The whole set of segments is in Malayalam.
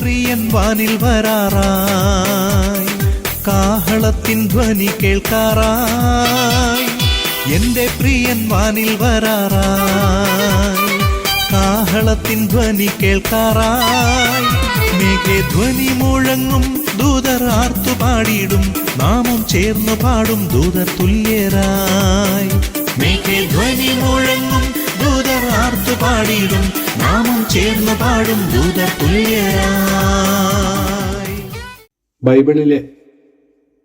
പ്രിയൻ വാനിൽ വരാറായി. കാഹളത്തിൻ ധ്വനി കേൾക്കാറായി. എന്റെ പ്രിയൻ വാനിൽ വരാറായി. കാഹളത്തിൻ ധ്വനി കേൾക്കാറായി. മേഘെ ധ്വനി മുഴങ്ങും ദൂതർ ആർത്തു പാടിയിടും നാമം ചേർന്നു പാടും ദൂതർ തുല്യരായി. മേഘെ ധ്വനി മുഴങ്ങും ദൂതർ ആർത്തു പാടിയിടും. നാമം ചേർന്നു പാടും ദൂതർ തുല്യരായി. ബൈബിളിലെ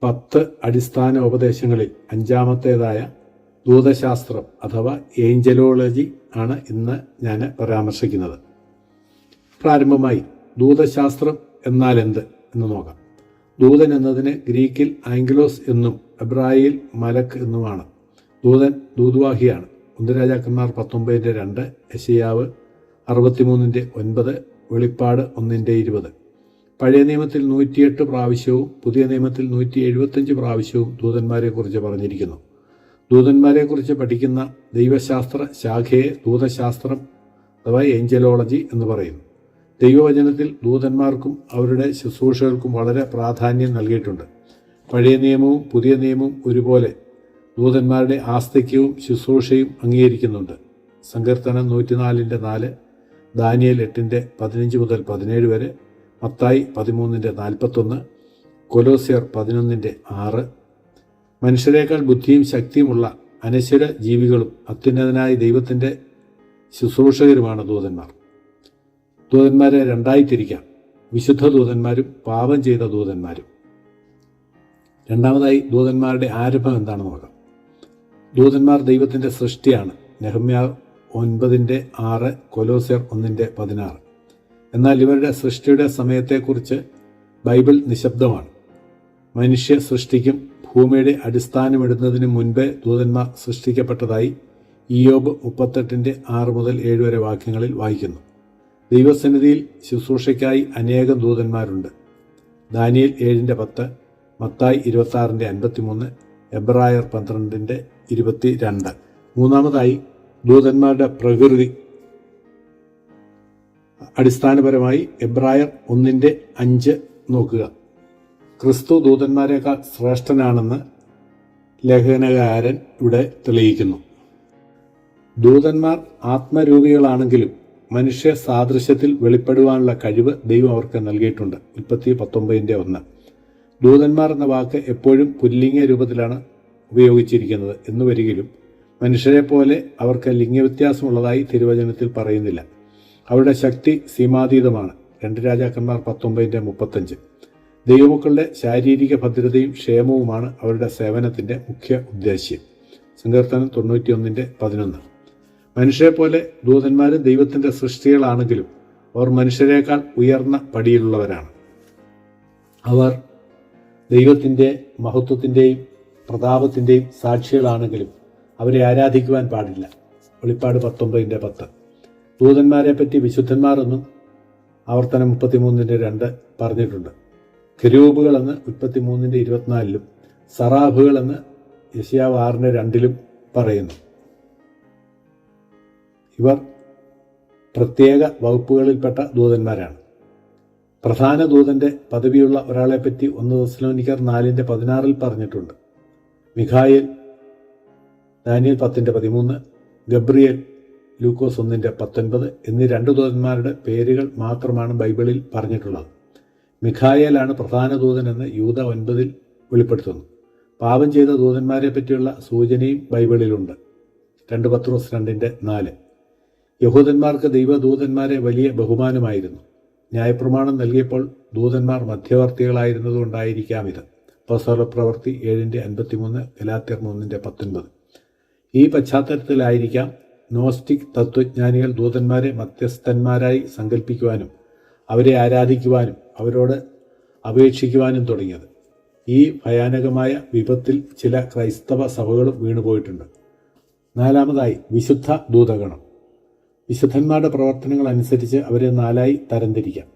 പത്ത് അടിസ്ഥാന ഉപദേശങ്ങളിൽ അഞ്ചാമത്തേതായ ദൂതശാസ്ത്രം അഥവാ ഏഞ്ചലോളജി ആണ് ഇന്ന് ഞാൻ പരാമർശിക്കുന്നത്. പ്രാരംഭമായി ദൂതശാസ്ത്രം എന്നാൽ എന്ത് എന്ന് നോക്കാം. ദൂതൻ എന്നതിന് ഗ്രീക്കിൽ ആംഗ്ലോസ് എന്നും എബ്രായിൽ മലക്ക് എന്നുമാണ്. ദൂതൻ ദൂതുവാഹിയാണ്. ഒന്ന് പത്തൊമ്പതിന്റെ രണ്ട് യശയാവ് അറുപത്തിമൂന്നിന്റെ ഒൻപത് വെളിപ്പാട് ഒന്നിന്റെ ഇരുപത്. പഴയ നിയമത്തിൽ നൂറ്റിയെട്ട് പ്രാവശ്യവും പുതിയ നിയമത്തിൽ നൂറ്റി എഴുപത്തഞ്ച് പ്രാവശ്യവും ദൂതന്മാരെക്കുറിച്ച് പറഞ്ഞിരിക്കുന്നു. ദൂതന്മാരെക്കുറിച്ച് പഠിക്കുന്ന ദൈവശാസ്ത്ര ശാഖയെ ദൂതശാസ്ത്രം അഥവാ ഏഞ്ചലോളജി എന്ന് പറയുന്നു ദൈവവചനത്തിൽ ദൂതന്മാർക്കും അവരുടെ ശുശ്രൂഷകൾക്കും വളരെ പ്രാധാന്യം നൽകിയിട്ടുണ്ട്. പഴയ നിയമവും പുതിയ നിയമവും ഒരുപോലെ ദൂതന്മാരുടെ ആസ്തിക്യവും ശുശ്രൂഷയും അംഗീകരിക്കുന്നുണ്ട്. സങ്കീർത്തനം നൂറ്റിനാലിന്റെ നാല് ദാനിയൽ എട്ടിന്റെ പതിനഞ്ച് മുതൽ പതിനേഴ് വരെ മത്തായി പതിമൂന്നിന്റെ നാൽപ്പത്തൊന്ന് കൊലോസിയർ പതിനൊന്നിന്റെ ആറ്. മനുഷ്യരെക്കാൾ ബുദ്ധിയും ശക്തിയുമുള്ള അനശ്വര ജീവികളും അത്യുന്നതനായ ദൈവത്തിന്റെ ശുശ്രൂഷകരുമാണ് ദൂതന്മാർ. ദൂതന്മാരെ രണ്ടായി തിരിക്കാം വിശുദ്ധ ദൂതന്മാരും പാപം ചെയ്ത ദൂതന്മാരും. രണ്ടാമതായി ദൂതന്മാരുടെ ആരംഭം എന്താണെന്ന് നോക്കാം. ദൂതന്മാർ ദൈവത്തിന്റെ സൃഷ്ടിയാണ്. നെഹമ്യ ഒൻപതിന്റെ ആറ് കൊലോസിയർ ഒന്നിന്റെ പതിനാറ്. എന്നാൽ ഇവരുടെ സൃഷ്ടിയുടെ സമയത്തെക്കുറിച്ച് ബൈബിൾ നിശബ്ദമാണ്. മനുഷ്യ സൃഷ്ടിക്കും ഭൂമിയുടെ അടിസ്ഥാനമിടുന്നതിന് മുൻപേ ദൂതന്മാർ സൃഷ്ടിക്കപ്പെട്ടതായി ഇയോബ് മുപ്പത്തെട്ടിന്റെ ആറ് മുതൽ ഏഴ് വരെ വാക്യങ്ങളിൽ വായിക്കുന്നു. ദൈവസന്നിധിയിൽ ശുശ്രൂഷയ്ക്കായി അനേകം ദൂതന്മാരുണ്ട്. ദാനിയൽ ഏഴിന്റെ പത്ത് മത്തായി ഇരുപത്താറിന്റെ അൻപത്തിമൂന്ന് എബ്രായർ പന്ത്രണ്ടിന്റെ ഇരുപത്തി രണ്ട് മൂന്നാമതായി ദൂതന്മാരുടെ പ്രകൃതി. അടിസ്ഥാനപരമായി എബ്രായർ ഒന്നിന്റെ അഞ്ച് നോക്കുക. ക്രിസ്തു ദൂതന്മാരെക്കാൾ ശ്രേഷ്ഠനാണെന്ന് ലേഖനകാരൻ ഇവിടെ തെളിയിക്കുന്നു. ദൂതന്മാർ ആത്മരൂപികളാണെങ്കിലും മനുഷ്യ സാദൃശ്യത്തിൽ വെളിപ്പെടുവാനുള്ള കഴിവ് ദൈവം അവർക്ക് നൽകിയിട്ടുണ്ട്. ഉൽപ്പത്തി പത്തൊമ്പതിന്റെ ഒന്ന്. ദൂതന്മാർ എന്ന വാക്ക് എപ്പോഴും പുല്ലിംഗ രൂപത്തിലാണ് ഉപയോഗിച്ചിരിക്കുന്നത് എന്ന് വരികിലും മനുഷ്യരെ പോലെ അവർക്ക് ലിംഗവ്യത്യാസമുള്ളതായി തിരുവചനത്തിൽ പറയുന്നില്ല. അവരുടെ ശക്തി സീമാതീതമാണ്. രണ്ട് രാജാക്കന്മാർ പത്തൊമ്പതിന്റെ മുപ്പത്തഞ്ച്. ദൈവമക്കളുടെ ശാരീരിക ഭദ്രതയും ക്ഷേമവുമാണ് അവരുടെ സേവനത്തിന്റെ മുഖ്യ ഉദ്ദേശ്യം. സങ്കീർത്തനം തൊണ്ണൂറ്റിയൊന്നിന്റെ പതിനൊന്ന്. മനുഷ്യരെ പോലെ ദൂതന്മാർ ദൈവത്തിന്റെ സൃഷ്ടികളാണെങ്കിലും അവർ മനുഷ്യരെക്കാൾ ഉയർന്ന പടിയിലുള്ളവരാണ്. അവർ ദൈവത്തിന്റെ മഹത്വത്തിന്റെയും പ്രതാപത്തിന്റെയും സാക്ഷികളാണെങ്കിലും അവരെ ആരാധിക്കുവാൻ പാടില്ല. വെളിപ്പാട് പത്തൊമ്പതിന്റെ പത്ത്. ദൂതന്മാരെ പറ്റി വിശുദ്ധന്മാരെന്നും ആവർത്തനം മുപ്പത്തിമൂന്നിന്റെ രണ്ട് പറഞ്ഞിട്ടുണ്ട്. കെരൂബുകളെന്ന് മുപ്പത്തിമൂന്നിന്റെ ഇരുപത്തിനാലിലും സറാബുകളെന്ന് യശിയാവ് ആറിന്റെ രണ്ടിലും പറയുന്നു. ഇവർ പ്രത്യേക വകുപ്പുകളിൽപ്പെട്ട ദൂതന്മാരാണ്. പ്രധാന ദൂതന്റെ പദവിയുള്ള ഒരാളെപ്പറ്റി ഒന്ന് ദസ്ലോനിക്കർ നാലിന്റെ പതിനാറിൽ പറഞ്ഞിട്ടുണ്ട്. മിഖായേൽ ദാനിയൽ പത്തിന്റെ പതിമൂന്ന് ഗബ്രിയേൽ ലൂക്കോസ് ഒന്നിന്റെ പത്തൊൻപത് എന്നീ രണ്ട് ദൂതന്മാരുടെ പേരുകൾ മാത്രമാണ് ബൈബിളിൽ പറഞ്ഞിട്ടുള്ളത്. മിഖായേലാണ് പ്രധാന ദൂതൻ എന്ന് യൂത ഒൻപതിൽ വെളിപ്പെടുത്തുന്നു. പാപം ചെയ്ത ദൂതന്മാരെ പറ്റിയുള്ള സൂചനയും ബൈബിളിലുണ്ട്. രണ്ട് പത്രോസ് രണ്ടിന്റെ നാല്. യഹൂദന്മാർക്ക് ദൈവദൂതന്മാരെ വലിയ ബഹുമാനമായിരുന്നു. ന്യായപ്രമാണം നൽകിയപ്പോൾ ദൂതന്മാർ മധ്യവർത്തികളായിരുന്നതുകൊണ്ടായിരിക്കാം ഇത്. അപ്പോസ്തല പ്രവൃത്തി ഏഴിന്റെ അൻപത്തിമൂന്ന് ഗലാത്തിർ മൂന്നിന്റെ പത്തൊൻപത്. ഈ പശ്ചാത്തലത്തിലായിരിക്കാം നോസ്റ്റിക് തത്വജ്ഞാനികൾ ദൂതന്മാരെ മധ്യസ്ഥന്മാരായി സങ്കല്പിക്കുവാനും അവരെ ആരാധിക്കുവാനും അവരോട് അപേക്ഷിക്കുവാനും തുടങ്ങിയത്. ഈ ഭയാനകമായ വിപത്തിൽ ചില ക്രൈസ്തവ സഭകളും വീണുപോയിട്ടുണ്ട്. നാലാമതായി വിശുദ്ധ ദൂതഗണം. വിശുദ്ധന്മാരുടെ പ്രവർത്തനങ്ങൾ അനുസരിച്ച് അവരെ നാലായി തരംതിരിക്കാം.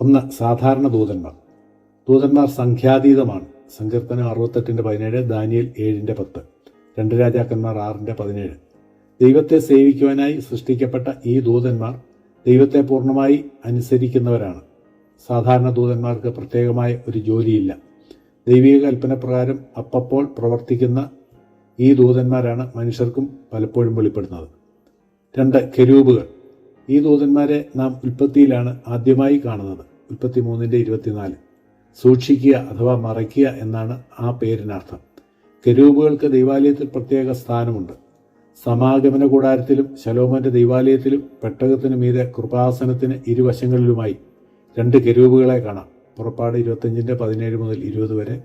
ഒന്ന് സാധാരണ ദൂതന്മാർ. ദൂതന്മാർ സംഖ്യാതീതമാണ്. സങ്കീർത്തനം അറുപത്തെട്ടിന്റെ പതിനേഴ് ദാനിയൽ ഏഴിന്റെ പത്ത്. രണ്ട് രാജാക്കന്മാർ ആറിന്റെ പതിനേഴ്. ദൈവത്തെ സേവിക്കുവാനായി സൃഷ്ടിക്കപ്പെട്ട ഈ ദൂതന്മാർ ദൈവത്തെ പൂർണമായി അനുസരിക്കുന്നവരാണ്. സാധാരണ ദൂതന്മാർക്ക് പ്രത്യേകമായ ഒരു ജോലിയില്ല. ദൈവിക കൽപ്പന പ്രകാരം അപ്പപ്പോൾ പ്രവർത്തിക്കുന്ന ഈ ദൂതന്മാരാണ് മനുഷ്യർക്കും പലപ്പോഴും വെളിപ്പെടുന്നത്. രണ്ട് കെരൂബുകൾ. ഈ ദൂതന്മാരെ നാം ഉൽപ്പത്തിയിലാണ് ആദ്യമായി കാണുന്നത്. ഉൽപ്പത്തി മൂന്നിന്റെ ഇരുപത്തിനാല്. സൂക്ഷിക്കുക അഥവാ മറയ്ക്കുക എന്നാണ് ആ പേരിനർത്ഥം. കെരൂബുകൾക്ക് ദൈവാലയത്തിൽ പ്രത്യേക സ്ഥാനമുണ്ട്. സമാഗമന കൂടാരത്തിലും ശലോമന്റെ ദൈവാലയത്തിലും പെട്ടകത്തിനു മീതെ കൃപാസനത്തിന് ഇരുവശങ്ങളിലുമായി രണ്ട് കെരൂബുകളെ കാണാം. പുറപ്പാട് ഇരുപത്തഞ്ചിന്റെ പതിനേഴ് മുതൽ ഇരുപത് വരെ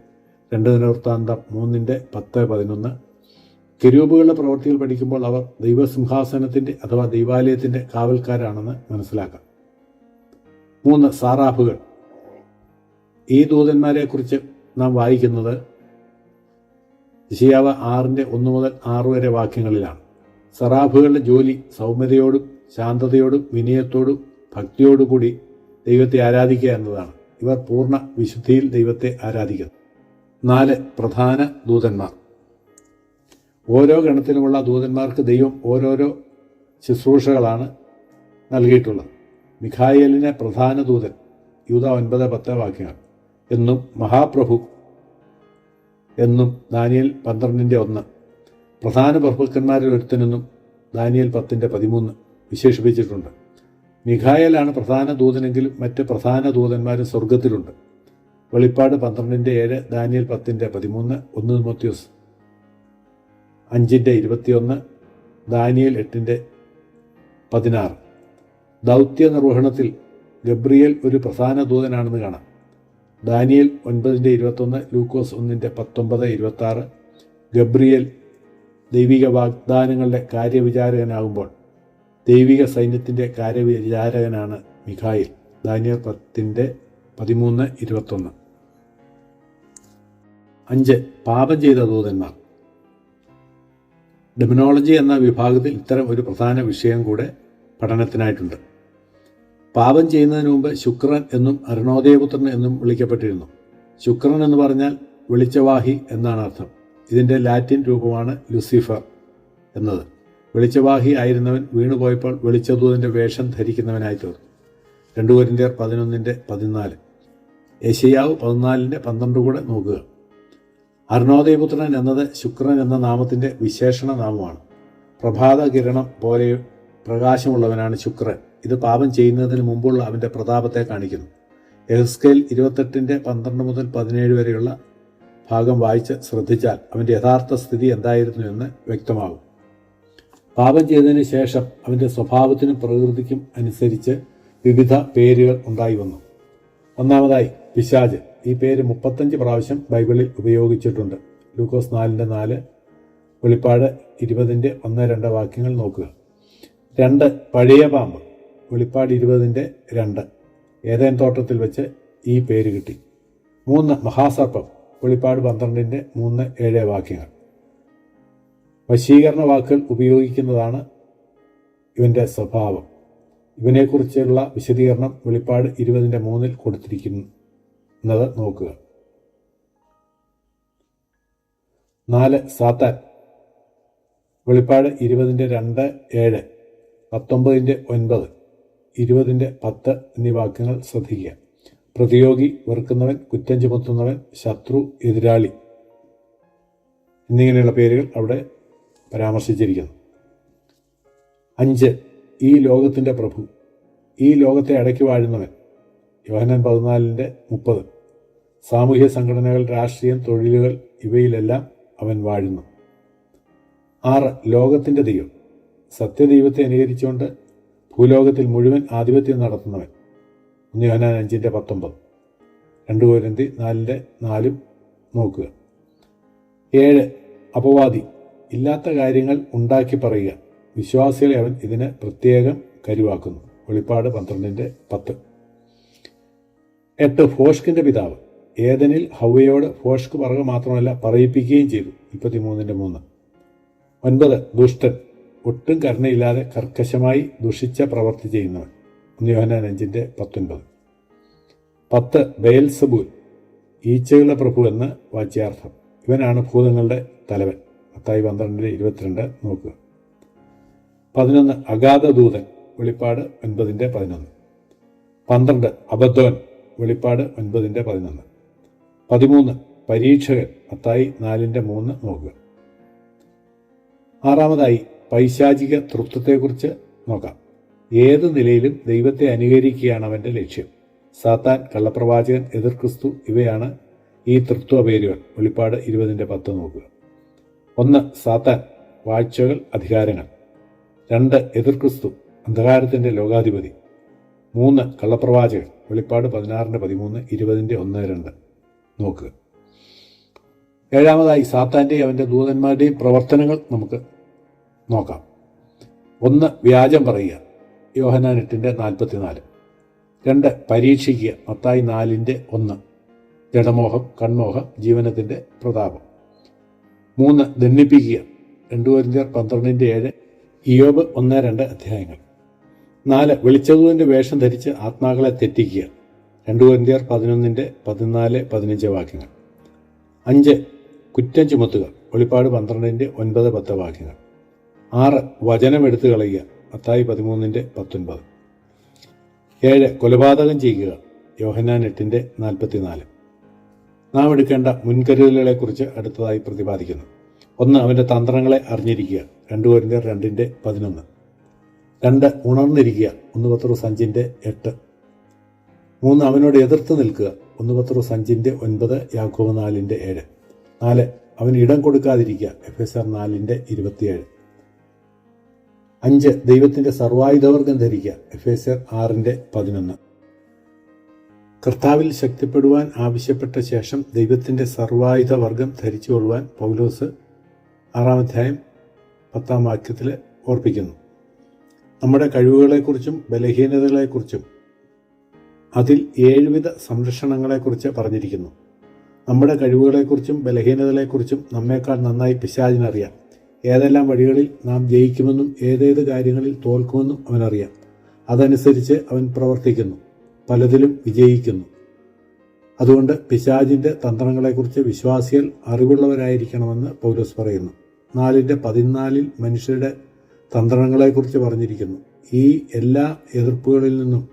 രണ്ട് ദിനവൃത്താന്തം മൂന്നിന്റെ പത്ത് പതിനൊന്ന്. കെരൂബുകളുടെ പ്രവൃത്തികൾ പഠിക്കുമ്പോൾ അവർ ദൈവസിംഹാസനത്തിന്റെ അഥവാ ദൈവാലയത്തിന്റെ കാവൽക്കാരാണെന്ന് മനസ്സിലാക്കാം. മൂന്ന് സാറാഫുകൾ. ഈ ദൂതന്മാരെക്കുറിച്ച് നാം വായിക്കുന്നത് യശയാവ് ആറിന്റെ ഒന്ന് മുതൽ ആറ് വരെ വാക്യങ്ങളിലാണ്. സറാഫുകളുടെ ജോലി സൗമ്യതയോടും ശാന്തതയോടും വിനയത്തോടും ഭക്തിയോടുകൂടി ദൈവത്തെ ആരാധിക്കുക എന്നതാണ്. ഇവർ പൂർണ വിശുദ്ധിയിൽ ദൈവത്തെ ആരാധിക്കുന്നു. നാല് പ്രധാന ദൂതന്മാർ. ഓരോ ഗണത്തിലുമുള്ള ദൂതന്മാർക്ക് ദൈവം ഓരോരോ ശുശ്രൂഷകളാണ് നൽകിയിട്ടുള്ളത്. മിഖായേലിനെ പ്രധാന ദൂതൻ യൂത ഒൻപത് പത്ത് വാക്യങ്ങൾ. എന്നും മഹാപ്രഭു എന്നും ദാനിയൽ പന്ത്രണ്ടിന്റെ ഒന്ന്. പ്രധാന പ്രഭുക്കന്മാരിൽ ഒരുത്തനെന്നും ദാനിയൽ പത്തിന്റെ പതിമൂന്ന് വിശേഷിപ്പിച്ചിട്ടുണ്ട്. മിഖായലാണ് പ്രധാന ദൂതനെങ്കിലും മറ്റ് പ്രധാന ദൂതന്മാരും സ്വർഗത്തിലുണ്ട് വെളിപ്പാട് പന്ത്രണ്ടിന്റെ ഏഴ് ദാനിയൽ പത്തിന്റെ പതിമൂന്ന് ഒന്ന് മൊത്യൂസ് അഞ്ചിന്റെ ഇരുപത്തിയൊന്ന് ദാനിയൽ എട്ടിന്റെ പതിനാറ്. ദൗത്യ നിർവഹണത്തിൽ ഗബ്രിയേൽ ഒരു പ്രധാന ദൂതനാണെന്ന് കാണാം. ദാനിയൽ ഒൻപതിന്റെ ഇരുപത്തൊന്ന് ലൂക്കോസ് ഒന്നിന്റെ പത്തൊമ്പത് ഇരുപത്താറ്. ഗബ്രിയൽ ദൈവിക വാഗ്ദാനങ്ങളുടെ കാര്യവിചാരകനാകുമ്പോൾ ദൈവിക സൈന്യത്തിന്റെ കാര്യവിചാരകനാണ് മിഖായിൽ. ദാനിയൽ പത്തിന്റെ പതിമൂന്ന് ഇരുപത്തൊന്ന്. അഞ്ച് പാപം ചെയ്ത ദൂതന്മാർ. ഡെമിനോളജി എന്ന വിഭാഗത്തിൽ ഇത്തരം ഒരു പ്രധാന വിഷയം കൂടെ പഠനത്തിനായിട്ടുണ്ട്. പാപം ചെയ്യുന്നതിന് മുമ്പ് ശുക്രൻ എന്നും അരുണോദയപുത്രൻ എന്നും വിളിക്കപ്പെട്ടിരുന്നു. ശുക്രൻ എന്ന് പറഞ്ഞാൽ വെളിച്ചവാഹി എന്നാണ് അർത്ഥം. ഇതിന്റെ ലാറ്റിൻ രൂപമാണ് ലുസിഫർ എന്നത്. വെളിച്ചവാഹി ആയിരുന്നവൻ വീണുപോയപ്പോൾ വെളിച്ചദൂതന്റെ വേഷം ധരിക്കുന്നവനായി തീർന്നു. രണ്ടു പതിനൊന്നിന്റെ പതിനാല്. ഏഷ്യാവ് പതിനാലിന്റെ പന്ത്രണ്ട് കൂടെ നോക്കുക. അരുണോദയപുത്രൻ എന്നത് ശുക്രൻ എന്ന നാമത്തിന്റെ വിശേഷണ നാമമാണ്. പ്രഭാത കിരണം പോലെ പ്രകാശമുള്ളവനാണ് ശുക്രൻ. ഇത് പാപം ചെയ്യുന്നതിന് മുമ്പുള്ള അവന്റെ പ്രതാപത്തെ കാണിക്കുന്നു. എഹ്സ്കേൽ ഇരുപത്തെട്ടിന്റെ പന്ത്രണ്ട് മുതൽ പതിനേഴ് വരെയുള്ള ഭാഗം വായിച്ച് ശ്രദ്ധിച്ചാൽ അവന്റെ യഥാർത്ഥ സ്ഥിതി എന്തായിരുന്നു എന്ന് വ്യക്തമാകും. പാപം ചെയ്തതിന് ശേഷം അവന്റെ സ്വഭാവത്തിനും പ്രകൃതിക്കും അനുസരിച്ച് വിവിധ പേരുകൾ ഉണ്ടായി വന്നു. ഒന്നാമതായി പിശാജ്. ഈ പേര് മുപ്പത്തഞ്ച് പ്രാവശ്യം ബൈബിളിൽ ഉപയോഗിച്ചിട്ടുണ്ട്. ലൂക്കോസ് നാലിന്റെ നാല് വെളിപ്പാട് ഇരുപതിന്റെ ഒന്ന് രണ്ട് വാക്യങ്ങൾ നോക്കുക. രണ്ട് പഴയ പാമ്പ്. വെളിപ്പാട് ഇരുപതിന്റെ രണ്ട്. ഏതേൻ തോട്ടത്തിൽ വെച്ച് ഈ പേര് കിട്ടി. മൂന്ന് മഹാസർപ്പം വെളിപ്പാട് പന്ത്രണ്ടിന്റെ മൂന്ന് ഏഴ് വാക്യങ്ങൾ. വശീകരണ വാക്കുകൾ ഉപയോഗിക്കുന്നതാണ് ഇവന്റെ സ്വഭാവം. ഇവനെക്കുറിച്ചുള്ള വിശദീകരണം വെളിപ്പാട് ഇരുപതിന്റെ മൂന്നിൽ കൊടുത്തിരിക്കുന്നത് നോക്കുക. നാല് സാത്താൻ. വെളിപ്പാട് ഇരുപതിന്റെ രണ്ട് ഏഴ്. പത്തൊമ്പതിന്റെ ഒൻപത്. ഇരുപതിന്റെ പത്ത് എന്നീ വാക്യങ്ങൾ ശ്രദ്ധിക്കുക. പ്രതിയോഗി വെറുക്കുന്നവൻ കുറ്റം ചുമത്തുന്നവൻ ശത്രു എതിരാളി എന്നിങ്ങനെയുള്ള പേരുകൾ അവിടെ പരാമർശിച്ചിരിക്കുന്നു. അഞ്ച് ഈ ലോകത്തിന്റെ പ്രഭു ഈ ലോകത്തെ അടക്കി വാഴുന്നവൻ. യോഹനൻ പതിനാലിന്റെ മുപ്പത്. സാമൂഹ്യ സംഘടനകൾ രാഷ്ട്രീയം തൊഴിലുകൾ ഇവയിലെല്ലാം അവൻ വാഴുന്നു. ആറ് ലോകത്തിന്റെ ദൈവം. സത്യദൈവത്തെ അനുകരിച്ചുകൊണ്ട് ഭൂലോകത്തിൽ മുഴുവൻ ആധിപത്യം നടത്തുന്നവൻ. ഒന്ന് യോനാൻ അഞ്ചിന്റെ പത്തൊമ്പത്. രണ്ട് കോരന്തി നാലിന്റെ നാലും നോക്കുക. ഏഴ് അപവാദി. ഇല്ലാത്ത കാര്യങ്ങൾ ഉണ്ടാക്കി പറയുക. വിശ്വാസികളെ അവൻ ഇതിന് പ്രത്യേകം കരുവാക്കുന്നു. വെളിപ്പാട് പന്ത്രണ്ടിന്റെ പത്ത്. എട്ട് ഫോഷ്കിന്റെ പിതാവ്. ഏതനിൽ ഹൗവയോട് ഫോഷ്ക് പറയുക മാത്രമല്ല പറയിപ്പിക്കുകയും ചെയ്തു. മുപ്പത്തിമൂന്നിന്റെ മൂന്ന്. ഒൻപത് ദുഷ്ടൻ. ഒട്ടും കരുണയില്ലാതെ കർക്കശമായി ദുഷിച്ച പ്രവർത്തി ചെയ്യുന്നവൻ. ഒന്ന് യോഹനാൻ അഞ്ചിന്റെ പത്തൊൻപത്. പത്ത് ബയൽസബൂൽ ഈച്ചകളുടെ പ്രഭു എന്ന് വാച്യാർത്ഥം. ഇവനാണ് ഭൂതങ്ങളുടെ തലവൻ. പത്തായി പന്ത്രണ്ടിന്റെ ഇരുപത്തിരണ്ട് നോക്കുക. പതിനൊന്ന് അഗാധ ദൂതൻ വെളിപ്പാട് ഒൻപതിന്റെ പതിനൊന്ന്. പന്ത്രണ്ട് അബദ്ധോൻ വെളിപ്പാട് ഒൻപതിന്റെ പതിനൊന്ന്. പതിമൂന്ന് പരീക്ഷകൻ പത്തായി നാലിന്റെ മൂന്ന് നോക്കുക. ആറാമതായി പൈശാചിക തൃത്വത്തെക്കുറിച്ച് നോക്കാം. ഏത് നിലയിലും ദൈവത്തെ അനുകരിക്കുകയാണ് അവന്റെ ലക്ഷ്യം. സാത്താൻ കള്ളപ്രവാചകൻ എതിർ ക്രിസ്തു ഇവയാണ് ഈ തൃത്വ പേരുകൾ. വെളിപ്പാട് ഇരുപതിന്റെ പത്ത് നോക്കുക. ഒന്ന് സാത്താൻ വാഴ്ചകൾ അധികാരങ്ങൾ. രണ്ട് എതിർ ക്രിസ്തു അന്ധകാരത്തിന്റെ ലോകാധിപതി. മൂന്ന് കള്ളപ്രവാചകൻ. വെളിപ്പാട് പതിനാറിന്റെ പതിമൂന്ന് ഇരുപതിന്റെ ഒന്ന് രണ്ട്. നോക്കുക. ഏഴാമതായി സാത്താന്റെയും അവന്റെ ദൂതന്മാരുടെയും പ്രവർത്തനങ്ങൾ നമുക്ക് നോക്കാം. ഒന്ന് വ്യാജം പറയുക. യോഹനാൻ എട്ടിന്റെ നാൽപ്പത്തിനാല്. രണ്ട് പരീക്ഷിക്കുക. മത്തായി നാലിന്റെ ഒന്ന്. ജഡമോഹം കൺമോഹം ജീവനത്തിന്റെ പ്രതാപം. മൂന്ന് ദണ്ണിപ്പിക്കുക രണ്ടു കൊരിന്ത്യർ പന്ത്രണ്ടിന്റെ ഏഴ്. ഇയോബ് ഒന്ന് രണ്ട് അധ്യായങ്ങൾ. നാല് വെളിച്ചതുവിന്റെ വേഷം ധരിച്ച് ആത്മാക്കളെ തെറ്റിക്കുക. രണ്ടു കൊരിന്ത്യർ പതിനൊന്നിന്റെ പതിനാല് പതിനഞ്ച് വാക്യങ്ങൾ. അഞ്ച് കുറ്റം ചുമത്തുക. വെളിപ്പാട് പന്ത്രണ്ടിന്റെ ഒൻപത് പത്ത് വാക്യങ്ങൾ. ആറ് വചനം എടുത്തു കളയുക. അത്തായി പതിമൂന്നിന്റെ പത്തൊൻപത്. ഏഴ് കൊലപാതകം ചെയ്യുക. യോഹന്നാൻ എട്ടിന്റെ നാൽപ്പത്തിനാല്. നാം എടുക്കേണ്ട മുൻകരുതലുകളെക്കുറിച്ച് അടുത്തതായി പ്രതിപാദിക്കുന്നു. ഒന്ന് അവന്റെ തന്ത്രങ്ങളെ അറിഞ്ഞിരിക്കുക. രണ്ട് പേരിന്റെ രണ്ടിന്റെ പതിനൊന്ന്. രണ്ട് ഉണർന്നിരിക്കുക. ഒന്ന് പത്രോസ് സഞ്ചിന്റെ എട്ട്. മൂന്ന് അവനോട് എതിർത്ത് നിൽക്കുക. ഒന്ന് പത്രോസ് സഞ്ചിന്റെ ഒൻപത് യാക്കോബ് നാലിന്റെ ഏഴ്. നാല് അവന് ഇടം കൊടുക്കാതിരിക്കുക. എഫ് എസ് ആർ നാലിന്റെ ഇരുപത്തിയേഴ്. അഞ്ച് ദൈവത്തിന്റെ സർവായുധവർഗം ധരിക്കുക. എഫ് എസ് ആർ ആറിന്റെ പതിനൊന്ന്. കർത്താവിൽ ശക്തിപ്പെടുവാൻ ആവശ്യപ്പെട്ട ശേഷം ദൈവത്തിന്റെ സർവായുധ വർഗം ധരിച്ചു കൊള്ളുവാൻ പൗലോസ് ആറാം അധ്യായം പത്താം വാക്യത്തിൽ ഓർപ്പിക്കുന്നു. നമ്മുടെ കഴിവുകളെക്കുറിച്ചും ബലഹീനതകളെക്കുറിച്ചും അതിൽ ഏഴുവിധ സംരക്ഷണങ്ങളെക്കുറിച്ച് പറഞ്ഞിരിക്കുന്നു. നമ്മുടെ കഴിവുകളെക്കുറിച്ചും ബലഹീനതകളെക്കുറിച്ചും നമ്മേക്കാൾ നന്നായി പിശാചിനറിയാം. ഏതെല്ലാം വഴികളിൽ നാം ജയിക്കുമെന്നും ഏതേത് കാര്യങ്ങളിൽ തോൽക്കുമെന്നും അവനറിയാം. അതനുസരിച്ച് അവൻ പ്രവർത്തിക്കുന്നു പലതിലും വിജയിക്കുന്നു. അതുകൊണ്ട് പിശാജിന്റെ തന്ത്രങ്ങളെക്കുറിച്ച് വിശ്വാസികൾ അറിവുള്ളവരായിരിക്കണമെന്ന് പൗലോസ് പറയുന്നു. നാലിന്റെ പതിനാലിൽ മനുഷ്യരുടെ തന്ത്രങ്ങളെക്കുറിച്ച് പറഞ്ഞിരിക്കുന്നു. ഈ എല്ലാ എതിർപ്പുകളിൽ നിന്നും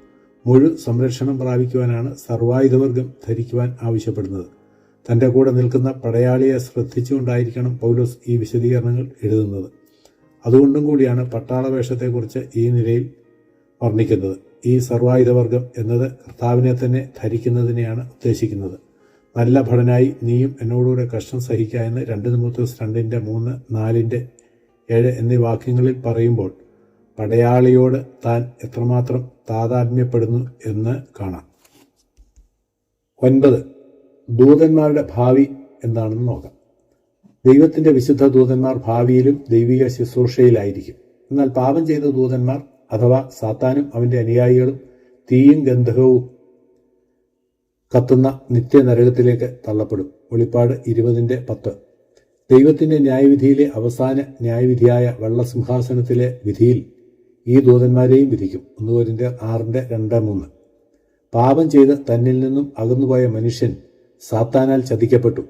മുഴു സംരക്ഷണം പ്രാപിക്കുവാനാണ് സർവായുധവർഗം ധരിക്കുവാൻ ആവശ്യപ്പെടുന്നത്. തന്റെ കൂടെ നിൽക്കുന്ന പടയാളിയെ ശ്രദ്ധിച്ചുകൊണ്ടായിരിക്കണം പൗലോസ് ഈ വിശദീകരണങ്ങൾ എഴുതുന്നത്. അതുകൊണ്ടും കൂടിയാണ് പട്ടാളവേഷത്തെക്കുറിച്ച് ഈ നിലയിൽ വർണിക്കുന്നത്. ഈ സർവായുധവർഗം എന്നത് കർത്താവിനെ തന്നെ ധരിക്കുന്നതിനെയാണ് ഉദ്ദേശിക്കുന്നത്. നല്ല ഭടനായി നീയും എന്നോടുകൂടെ കഷ്ടം സഹിക്കുക എന്ന് രണ്ട് നിമിത്തസ് രണ്ടിന്റെ മൂന്ന് നാലിന്റെ ഏഴ് എന്നീ വാക്യങ്ങളിൽ പറയുമ്പോൾ പടയാളിയോട് താൻ എത്രമാത്രം താതാത്മ്യപ്പെടുന്നു എന്ന് കാണാം. ഒൻപത്. ദൂതന്മാരുടെ ഭാവി എന്താണെന്ന് നോക്കാം. ദൈവത്തിന്റെ വിശുദ്ധ ദൂതന്മാർ ഭാവിയിലും ദൈവിക ശുശ്രൂഷയിലായിരിക്കും. എന്നാൽ പാപം ചെയ്ത ദൂതന്മാർ അഥവാ സാത്താനും അവന്റെ അനുയായികളും തീയും ഗന്ധകവും കത്തുന്ന നിത്യനരകത്തിലേക്ക് തള്ളപ്പെടും. വെളിപ്പാട് ഇരുപതിന്റെ പത്ത്. ദൈവത്തിന്റെ ന്യായവിധിയിലെ അവസാന ന്യായവിധിയായ വെള്ളസിംഹാസനത്തിലെ വിധിയിൽ ഈ ദൂതന്മാരെയും വിധിക്കും. ഒന്ന് പോരിന്റെ ആറിന്റെ രണ്ട് മൂന്ന്. പാപം ചെയ്ത് തന്നിൽ നിന്നും അകന്നുപോയ മനുഷ്യൻ സാത്താനാൽ ചതിക്കപ്പെട്ടു.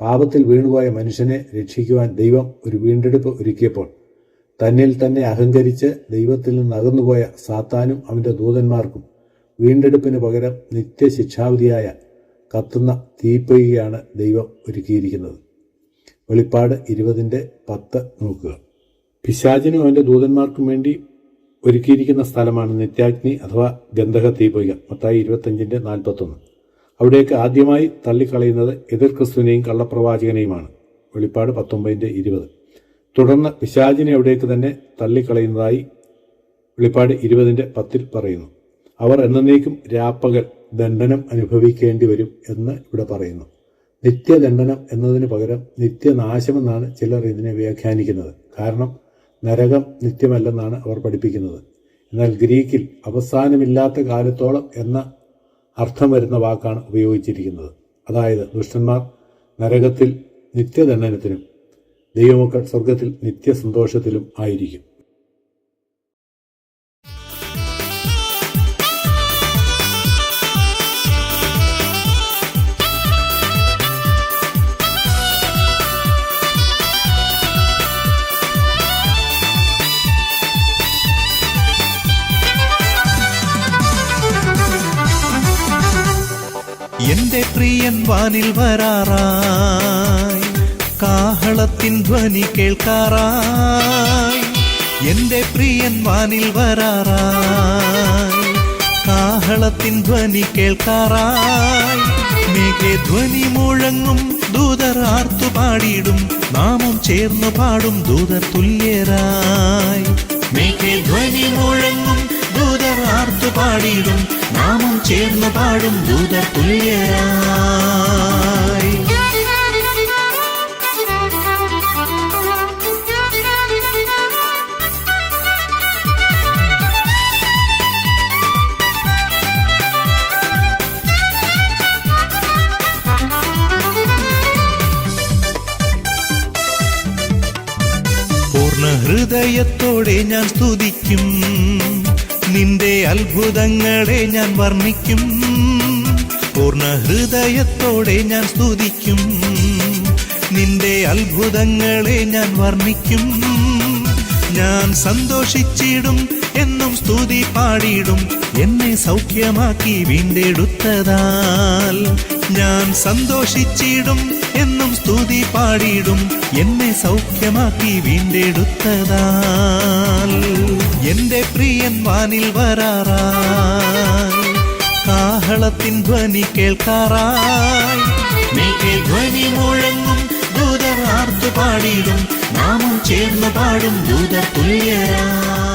പാപത്തിൽ വീണുപോയ മനുഷ്യനെ രക്ഷിക്കുവാൻ ദൈവം ഒരു വീണ്ടെടുപ്പ് ഒരുക്കിയപ്പോൾ തന്നിൽ തന്നെ അഹങ്കരിച്ച് ദൈവത്തിൽ നിന്ന് അകന്നുപോയ സാത്താനും അവന്റെ ദൂതന്മാർക്കും വീണ്ടെടുപ്പിന് പകരം നിത്യശിക്ഷാവിധിയായ കത്തുന്ന തീപ്പയ്യാണ് ദൈവം ഒരുക്കിയിരിക്കുന്നത്. വെളിപ്പാട് ഇരുപതിന്റെ പത്ത് നോക്കുക. പിശാചിനും അവന്റെ ദൂതന്മാർക്കും വേണ്ടി ഒരുക്കിയിരിക്കുന്ന സ്ഥലമാണ് നിത്യാഗ്നി അഥവാ ഗന്ധക തീപ്പൊയ്ക. മത്തായി ഇരുപത്തഞ്ചിന്റെ നാൽപ്പത്തൊന്ന്. അവിടേക്ക് ആദ്യമായി തള്ളിക്കളയുന്നത് എതിർ ക്രിസ്തുവിനെയും കള്ളപ്രവാചകനെയുമാണ്. വെളിപ്പാട് പത്തൊമ്പതിന്റെ ഇരുപത്. തുടർന്ന് പിശാചിനെ അവിടേക്ക് തന്നെ തള്ളിക്കളയുന്നതായി വെളിപ്പാട് ഇരുപതിന്റെ പത്തിൽ പറയുന്നു. അവർ എന്നേക്കും രാപ്പകൽ ദണ്ഡനം അനുഭവിക്കേണ്ടി വരും എന്ന് ഇവിടെ പറയുന്നു. നിത്യദണ്ഡനം എന്നതിന് പകരം നിത്യനാശമെന്നാണ് ചിലർ ഇതിനെ വ്യാഖ്യാനിക്കുന്നത്. കാരണം നരകം നിത്യമല്ലെന്നാണ് അവർ പഠിപ്പിക്കുന്നത്. എന്നാൽ ഗ്രീക്കിൽ അവസാനമില്ലാത്ത കാലത്തോളം എന്ന അർത്ഥം വരുന്ന വാക്കാണ് ഉപയോഗിച്ചിരിക്കുന്നത്. അതായത് ദുഷ്ടന്മാർ നരകത്തിൽ നിത്യദണ്ഡനത്തിനും ദൈവമക്കൾ സ്വർഗത്തിൽ നിത്യസന്തോഷത്തിലും ആയിരിക്കും. പ്രിയൻ വാനിൽ വരാറായി. കാഹളത്തിൻ ധ്വനി കേൾക്കാറായി. എന്റെ പ്രിയൻ വാനിൽ വരാറായി. കാഹളത്തിൻ ധ്വനി കേൾക്കാറായി. മേഘെ ധ്വനി മുഴങ്ങും ദൂതർ ആർത്തു പാടിയിടും നാമം ചേർന്നു പാടും ദൂതർ തുല്യരായി. മേഘെ ധ്വനി മുഴങ്ങും ദൂതർ ആർത്തു പാടിയിടും. നാമം ചേർന്നു പാടും ദൂതർ തുല്യരായി. ഹൃദയത്തോടെ ഞാൻ സ്തുതിക്കും. നിന്റെ അത്ഭുതങ്ങളെ ഞാൻ വർണിക്കും. പൂർണ ഹൃദയത്തോടെ ഞാൻ സ്തുതിക്കും. നിന്റെ അത്ഭുതങ്ങളെ ഞാൻ വർണിക്കും. ഞാൻ സന്തോഷിച്ചിടും എന്നും സ്തുതി പാടിയിടും. എന്നെ സൗഖ്യമാക്കി വീണ്ടെടുത്തതാൽ ഞാൻ സന്തോഷിച്ചിടും. എന്നും സ്തുതി പാടിയിടും. എന്നെ സൗഖ്യമാക്കി വീണ്ടെടുത്തതാൽ എന്റെ പ്രിയൻ വാനിൽ വരാറായി. കാഹളത്തിൻ ധ്വനി കേൾക്കാറായി. ധ്വനി മുഴങ്ങും. ദൂതർ പാടിയിടും. നാമം ചേർന്ന് പാടും. തുല്യരായി